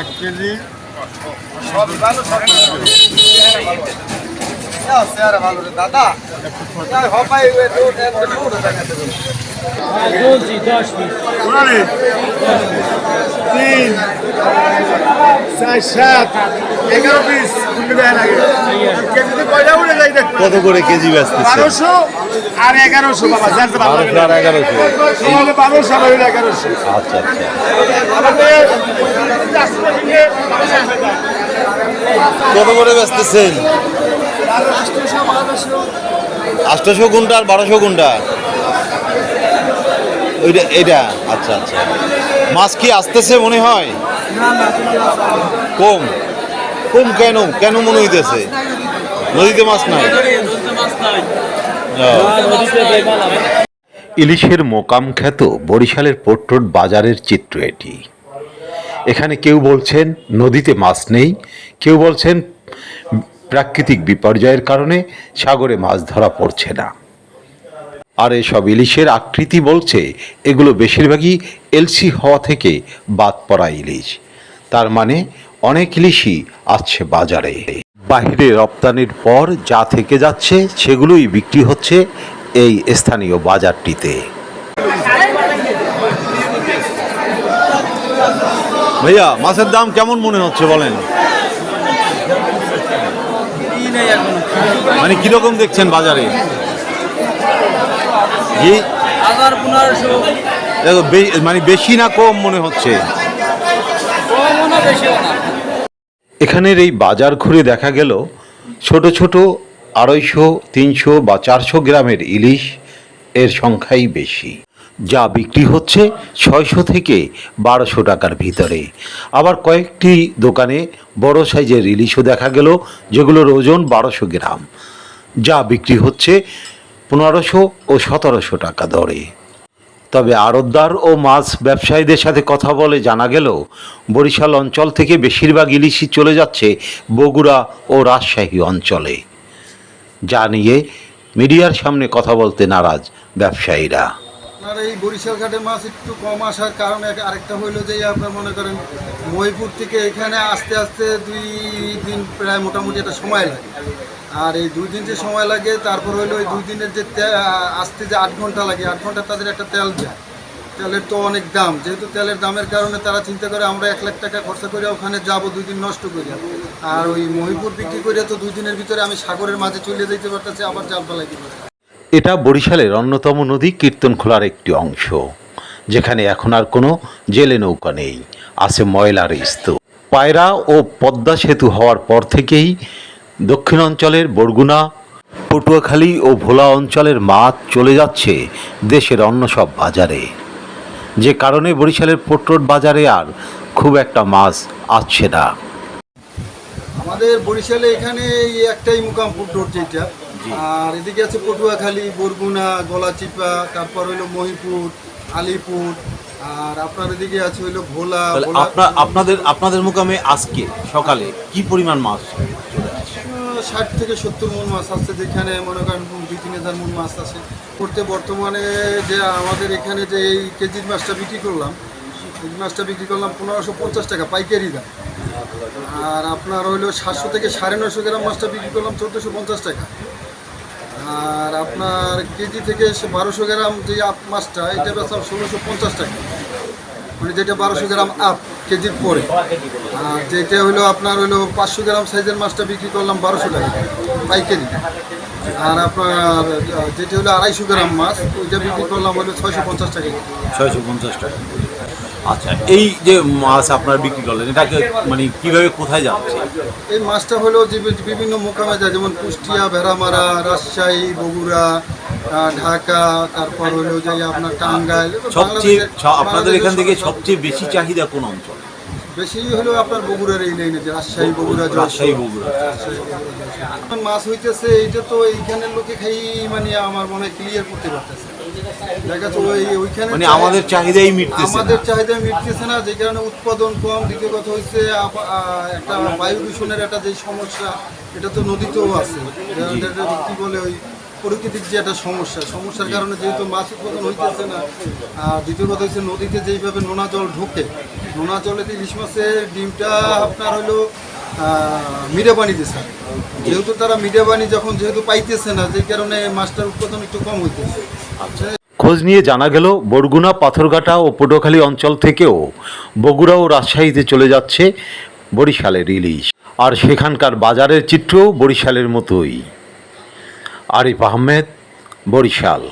এক কেজি। দাদা। তিন চার সাত এগারো পিস। কত করে কেজি বেচতেছে? বারোশো আর এগারোশো বাবা আর এগারোশো। বারোশো আর এগারোশো। আচ্ছা আচ্ছা। কত করে বেচতেছেন? আটশোশো কোনটা আর বারোশো কোনটা ওইটা এইটা? আচ্ছা আচ্ছা। মাছ কি আসতেছে মনে হয়? কম। কম কেন? কেন মনে হইতেছে? নদীতে মাছ নাই। ইলিশের মোকাম খ্যাত বরিশালের পোট্রোট বাজারের চিত্র এটি। এখানে কেউ বলছেন নদীতে মাছ নেই, কেউ বলছেন প্রাকৃতিক বিপর্যয়ের কারণে সাগরে মাছ ধরা পড়ছে না। আর এসব ইলিশের আকৃতি বলছে এগুলো বেশিরভাগই এলসি হওয়া থেকে বাদ পড়া ইলিশ। তার মানে অনেক ইলিশই আসছে বাজারে। বাহিরে রপ্তানির পর যা থেকে যাচ্ছে সেগুলোই বিক্রি হচ্ছে এই স্থানীয় বাজারটিতে। ভাইয়া মাছের দাম কেমন মনে হচ্ছে বলেন? মানে কীরকম দেখছেন বাজারে? দেখো মানে বেশি না কম মনে হচ্ছে? এখানের এই বাজার ঘুরে দেখা গেল ছোট ছোট আড়াইশো, তিনশো বা চারশো গ্রামের ইলিশ। এর সংখ্যাই বেশি। যা বিক্রি হচ্ছে ছয়শো থেকে বারোশো টাকার ভিতরে। আবার কয়েকটি দোকানে বড় সাইজের ইলিশও দেখা গেল, যেগুলোর ওজন বারোশো গ্রাম। যা বিক্রি হচ্ছে পনেরোশো ও সতেরোশো টাকা দরে। তবে আড়তদার ও মাছ ব্যবসায়ীদের সাথে কথা বলে জানা গেল, বরিশাল অঞ্চল থেকে বেশিরভাগ ইলিশই চলে যাচ্ছে বগুড়া ও রাজশাহী অঞ্চলে। যা নিয়ে মিডিয়ার সামনে কথা বলতে নারাজ ব্যবসায়ীরা। আপনার এই বরিশাল ঘাটে মাছ একটু কম আসার কারণে আরেকটা হইল যে আপনার মনে করেন মহিপুর থেকে এখানে আস্তে আস্তে দুই দিন প্রায় মোটামুটি একটা সময় লাগে। আর এই দুই দিন যে সময় লাগে, তারপর হইল ওই দুই দিনের যে আসতে যে আট ঘণ্টা লাগে, আট ঘণ্টা তাদের একটা তেল যায় তেলের তো অনেক দাম। যেহেতু তেলের দামের কারণে তারা চিন্তা করে, আমরা এক লাখ টাকা খরচা করে ওখানে যাব, দুই দিন নষ্ট করি। আর ওই মহিপুর বিক্রি করে তো দুই দিনের ভিতরে আমি সাগরের মাঝে চলে যেতে পারতেছি, আবার জাল ফেলাই দিতে এটা বরিশালের অন্যতম নদী কীর্তনখোলার একটি অংশ, যেখানে এখন আর কোনো জেলে নৌকা নেই, আছে ময়লার স্তূপ পায়রা ও পদ্মা সেতু হওয়ার পর থেকেই দক্ষিণ অঞ্চলের বরগুনা পটুয়াখালী ও ভোলা অঞ্চলের মাছ চলে যাচ্ছে দেশের অন্য সব বাজারে। যে কারণে বরিশালের পোট্রোট বাজারে আর খুব একটা মাছ আসছে না। আমাদের বরিশালে এখানে এই একটাই মুকাম রোড যেটা। আর এদিকে আছে পটুয়াখালী বরগুনা গলাচিপা তারপর হইল মহিপুর আলিপুর আর আপনার এদিকে আছে হইল ভোলা আপনার আপনাদের আপনাদের মোকামে আজকে সকালে কি পরিমাণ মাছ? ষাট থেকে সত্তর মন মাছ আছে যেখানে মনে করেন দুই, তিন হাজার মন মাছ আছে। করতে বর্তমানে যে আমাদের এখানে যে এই কেজির মাছটা বিক্রি করলাম কেজি মাছটা বিক্রি করলাম পনেরোশো পঞ্চাশ টাকা পাইকারি দাম। আর আপনার হইল সাতশো থেকে সাড়ে নশো গ্রাম মাছটা বিক্রি করলাম চোদ্দোশো পঞ্চাশ টাকা। আর আপনার কেজি থেকে বারোশো গ্রাম যে মাছটা, এটা বেচলাম ষোলোশো পঞ্চাশ টাকা। মানে যেটা বারোশো গ্রাম আপ কেজির পরে। যেটা হলো আপনার হলো পাঁচশো গ্রাম সাইজের মাছটা বিক্রি করলাম বারোশো টাকা পাইকারি। আর আপনার যেটা হলো আড়াইশো গ্রাম মাছ, ওইটা বিক্রি করলাম হলো ছয়শো পঞ্চাশ টাকা। ছয়শো পঞ্চাশ টাকা। আচ্ছা এই যে মাছ আপনারা বিক্রি করলেন এটাকে মানে কীভাবে কোথায় যাচ্ছে? এই মাছটা হলো যে বিভিন্ন মোকামে যায় যেমন কুষ্টিয়া ভেড়ামারা রাজশাহী বগুড়া ঢাকা তারপর হলো যে আপনার টাঙ্গাইল সবচেয়ে আপনাদের এখান থেকে সবচেয়ে বেশি চাহিদা কোন অঞ্চল? বেশি হলো আপনার বগুড়ার এই লাইনে যে রাজশাহী বগুড়া। রাজশাহী বগুড়া। এখন মাছ হইতেছে এইটা তো এইখানের লোকে খাই মানে আমার মনে হয় ক্লিয়ার করতে পারতেছে। মানে আমাদের চাহিদাই মিটতেছে। আমাদের চাহিদা মিটতেছে না যে কারণে উৎপাদন কম। দ্বিতীয় কথা হচ্ছে একটা বায়ু দূষণের একটা যে সমস্যা এটা তো নদীতেও আছে। কি বলে ওই প্রকৃতিক যে একটা সমস্যা। সমস্যার কারণে যেহেতু মাছ উৎপাদন হইতেছে না আর দ্বিতীয় কথা হচ্ছে নদীতে যেইভাবে নোনা জল ঢোকে নোনা জলেতে ইলিশ মাছের ডিমটা আপনার হলো মিডিয়া পানিতে স্যার যেহেতু তারা মিডিয়া বাহিনী যখন যেহেতু পাইতেছে না যে কারণে মাছটার উৎপাদন একটু কম হইতেছে। খোঁজ নিয়ে জানা গেল বরগুনা পাথরঘাটা ও পটুয়াখালী অঞ্চল থেকেও বগুড়া ও রাজশাহীতে চলে যাচ্ছে বরিশালের ইলিশ। আর সেখানকার বাজারের চিত্রও বরিশালের মতোই। আরিফ আহমেদ বরিশাল।